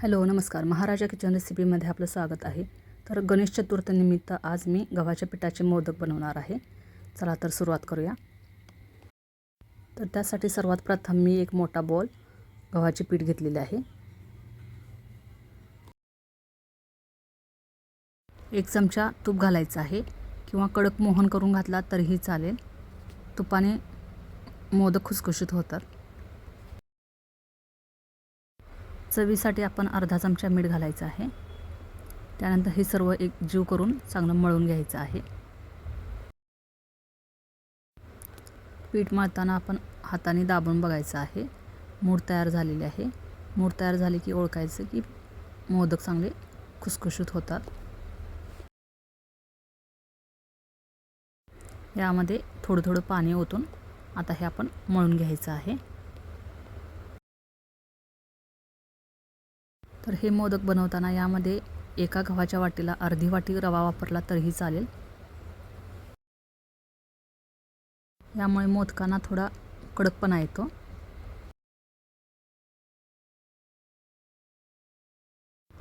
Hello नमस्कार. महाराजा kitchen रेसिपीमध्ये आपलं स्वागत आहे. तर गणेश चतुर्थीनिमित्त आज मी गव्हाच्या पिठाचे मोदक बनवणार आहे. चला तर सुरुवात करूया. तर त्यासाठी सर्वात प्रथम मी एक मोठा बॉल गव्हाचे पीठ घेतलेले आहे. एक चमचा तूप घालायचं आहे किंवा कडक मोहन करून घातला तरीही चालेल. तुपाने मोदक खुसखुशीत होतात. चवीसाठी आपण अर्धा चमचा मीठ घालायचं आहे. त्यानंतर हे सर्व एक जीव करून चांगलं मळून घ्यायचं आहे. पीठ मळताना आपण हाताने दाबून बघायचं आहे. मूड तयार झालेली आहे. मूड तयार झाली की ओळखायचं की मोदक चांगले खुसखुशीत होतात. यामध्ये थोडं थोडं पाणी ओतून आता हे आपण मळून घ्यायचं आहे. तर हे मोदक बनवताना यामध्ये एका गव्हाच्या वाटीला अर्धी वाटी रवा वापरला तरीही चालेल. यामुळे मोदकांना थोडा कडकपणा येतो.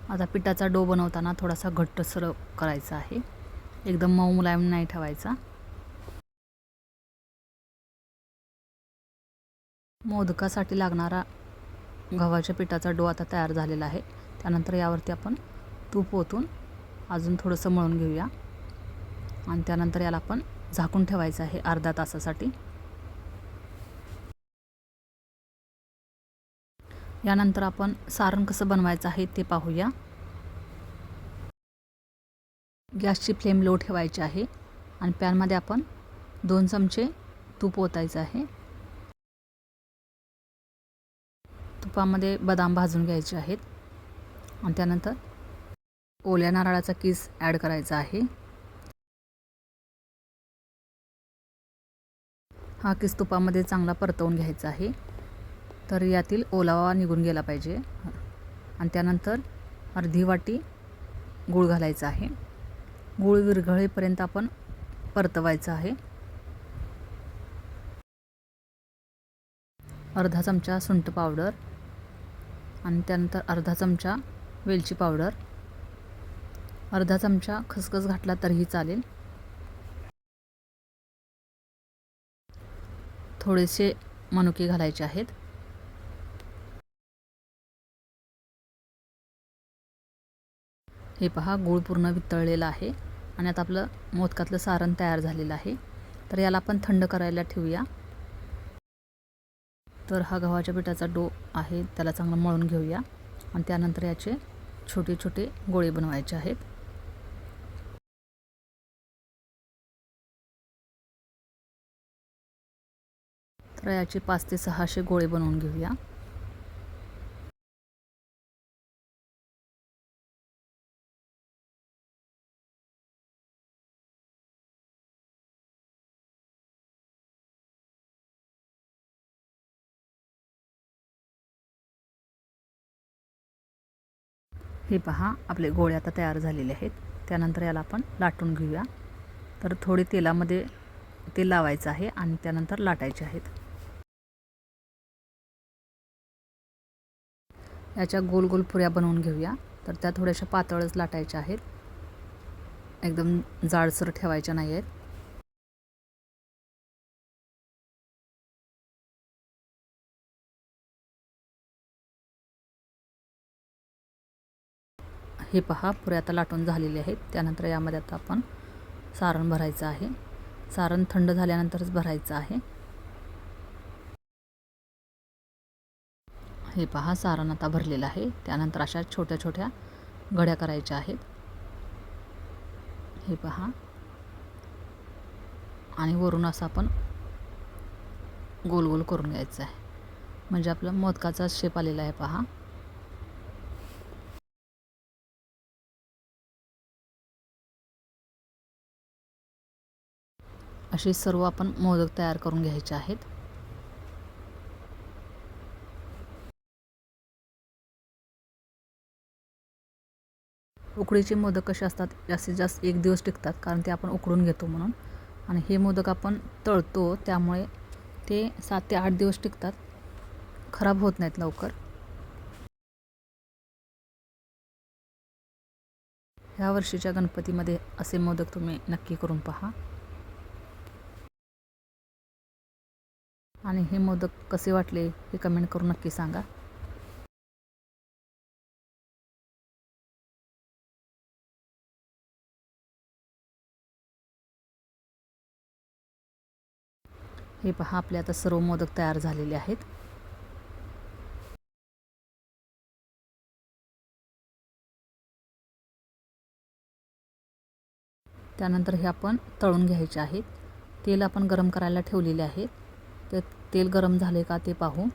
आता पिठाचा डो बनवताना थोडासा घट्टसर करायचा आहे. एकदम मऊ मुलायम नाही ठेवायचा. मोदकासाठी लागणारा गव्हाच्या पिठाचा डो आता तयार झालेला आहे. त्यानंतर यावरती आपण तूप ओतून अजून थोडंसं मळून घेऊया. आणि त्यानंतर याला आपण झाकून ठेवायचं आहे अर्धा तासासाठी. यानंतर आपण सारण कसं बनवायचं आहे ते पाहूया. गॅसची फ्लेम लो ठेवायची आहे. आणि पॅनमध्ये आपण दोन चमचे तूप ओतायचं आहे. तुपामध्ये बदाम भाजून घ्यायचे आहेत. आणि त्यानंतर ओल्या नारळाचा किस ॲड करायचा आहे. हा किस तुपामध्ये चांगला परतवून घ्यायचा आहे. तर यातील ओलावा निघून गेला पाहिजे. आणि त्यानंतर अर्धी वाटी गूळ घालायचा आहे. गूळ विरघळेपर्यंत आपण परतवायचं आहे. अर्धा चमचा सुंठ पावडर आणि त्यानंतर अर्धा चमचा वेलची पावडर. अर्धा चमचा खसखस घातला तरीही चालेल. थोडेसे मनुके घालायचे आहेत. हे पहा गूळ पूर्ण वितळलेला आहे आणि आता आपलं मोदकातलं सारण तयार झालेलं आहे. तर याला आपण थंड करायला ठेवूया. तर हा गव्हाच्या पिठाचा डो आहे त्याला चांगलं मळून घेऊया. आणि त्यानंतर याचे छोटे छोटे गोळे बनवायचे आहेत. तर याचे पाच ते सहाशे गोळे बनवून घेऊया. हे पहा आपले गोळे आता तयार झालेले आहेत. त्यानंतर याला आपण लाटून घेऊया. तर थोडे तेलामध्ये तेल लावायचं आहे आणि त्यानंतर लाटायचे आहेत. याच्या गोल गोल पुऱ्या बनवून घेऊया. तर त्या थोड्याशा पातळच लाटायच्या आहेत. एकदम जाडसर ठेवायच्या नाही आहेत. हे पहा पुरे आता लाटून झालेले आहेत. त्यानंतर यामध्ये आता आपण सारण भरायचं आहे. सारण थंड झाल्यानंतरच भरायचं आहे. हे पहा सारण आता भरलेलं आहे. त्यानंतर अशा छोट्या छोट्या घड्या करायच्या आहेत. हे पहा. आणि वरून असं आपण गोल गोल करून घ्यायचं आहे. म्हणजे आपलं मोदकाचा शेप आलेला आहे पहा. असे सर्व आपण मोदक तयार करून घ्यायचे आहेत. उकडीचे मोदक कसे असतात जास्तीत जास्त एक दिवस टिकतात कारण ते आपण उकडून घेतो म्हणून. आणि हे मोदक आपण तळतो त्यामुळे ते सात ते आठ दिवस टिकतात. खराब होत नाहीत लवकर. ह्या वर्षीच्या गणपतीमध्ये असे मोदक तुम्ही नक्की करून पहा. आणि हे मोदक कसे वाटले हे कमेंट करून नक्की सांगा. हे पहा आपले आता सर्व मोदक तयार झालेले आहेत. त्यानंतर हे आपण तळून घ्यायचे आहेत तेल आपण गरम करायला ठेवलेले आहे. ते तेल गरम झाले का ते पाहू.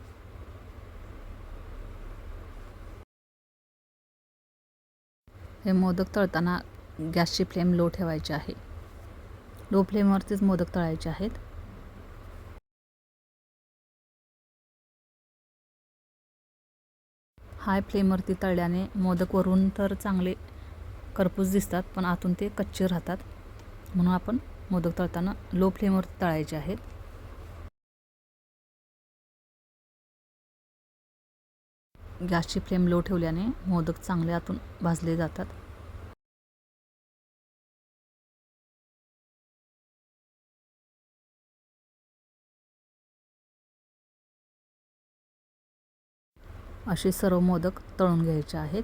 हे मोदक तळताना गॅसची फ्लेम लो ठेवायची आहे. लो फ्लेमवरतीच मोदक तळायचे आहेत. हाय फ्लेमवरती तळल्याने मोदक वरून तर चांगले करपूस दिसतात पण आतून ते कच्चे राहतात. म्हणून आपण मोदक तळताना लो फ्लेमवर तळायचे आहेत. गॅसची फ्लेम लो ठेवल्याने मोदक चांगले आतून भाजले जातात. असे सर्व मोदक तळून घ्यायचे आहेत.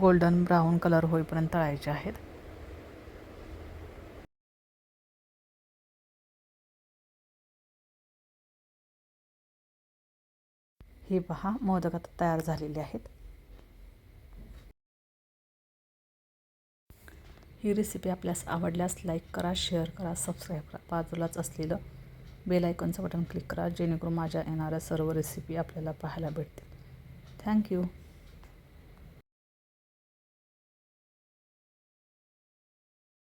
गोल्डन ब्राऊन कलर होईपर्यंत तळायचे आहेत. हे पहा मोदक आता तयार झालेले आहेत. ही रेसिपी आपल्यास आवडल्यास लाईक करा शेअर करा सबस्क्राईब करा. बाजूलाच असलेलं बेल आयकॉनचं बटन क्लिक करा जेणेकरून माझ्या येणाऱ्या सर्व रेसिपी आपल्याला पाहायला भेटतील. थँक्यू